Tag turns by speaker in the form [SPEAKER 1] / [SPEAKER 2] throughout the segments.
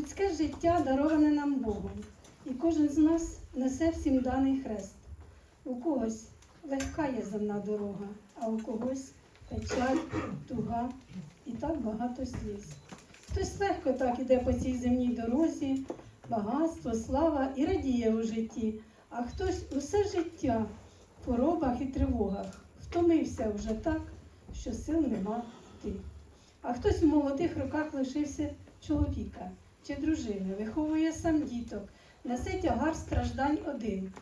[SPEAKER 1] Людське життя дароване нам Богом, і кожен з нас несе всім даний хрест. У когось легка є земна дорога, а у когось печаль, туга і так багато сліз. Хтось легко так іде по цій земній дорозі, багатство, слава і радіє у житті, а хтось усе життя в хворобах і тривогах втомився вже так, що сил нема йти. А хтось в молодих роках лишився чоловіка чи дружини, виховує сам діток, несе тягар страждань один.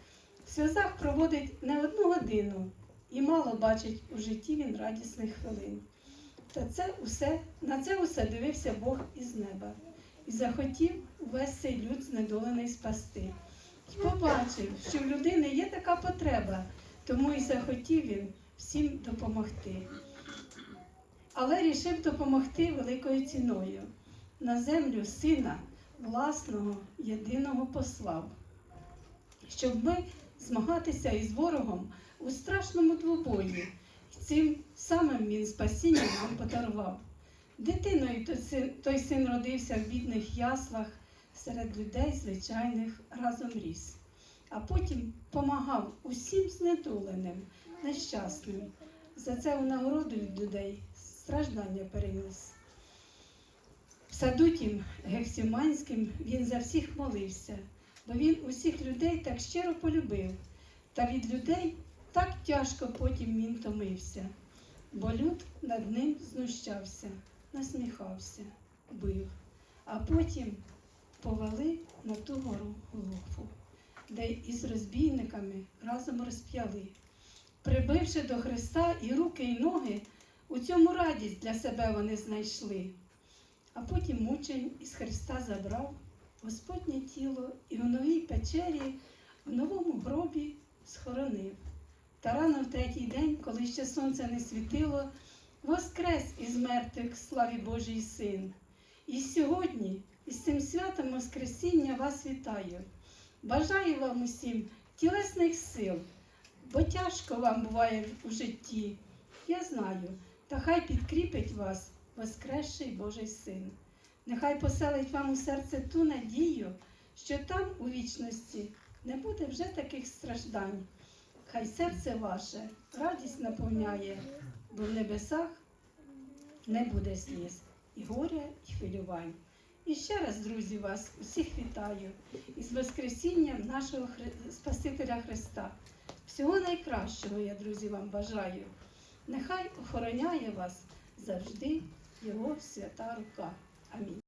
[SPEAKER 1] В сльозах проводить не одну годину і мало бачить у житті він радісних хвилин. Та це усе, на це усе дивився Бог із неба і захотів увесь цей люд знедолений спасти. І побачив, що в людини є така потреба, тому і захотів він всім допомогти. Але рішив допомогти великою ціною. На землю сина власного єдиного послав, щоб ми змагатися із ворогом у страшному двобої. І цим самим він спасіння нам подарував. Дитиною той син, той син родився в бідних яслах, серед людей звичайних разом ріс, а потім помагав усім знедоленим, нещасним. За це у нагороду людей страждання переніс. В саду тім Гефсіманським він за всіх молився, бо він усіх людей так щиро полюбив, та від людей так тяжко потім він томився, бо люд над ним знущався, насміхався, бив, а потім повели на ту гору Голгофу, де із розбійниками разом розп'яли, прибивши до Христа і руки, і ноги, у цьому радість для себе вони знайшли. А потім мучень із Христа забрав Господнє тіло і в новій печері, в новому гробі схоронив. Та рано в третій день, коли ще сонце не світило, воскрес із мертвих славі Божий син. І сьогодні із цим святом Воскресіння вас вітаю. Бажаю вам усім тілесних сил, бо тяжко вам буває у житті. Я знаю, та хай підкріпить вас Воскресший Божий Син. Нехай поселить вам у серце ту надію, що там у вічності не буде вже таких страждань. Хай серце ваше радість наповняє, бо в небесах не буде сліз, і горя, і хвилювань. І ще раз, друзі, вас усіх вітаю із Воскресінням нашого Хри- Спасителя Христа. Всього найкращого я, друзі, вам бажаю. Нехай охороняє вас завжди Його свята рука. Амінь.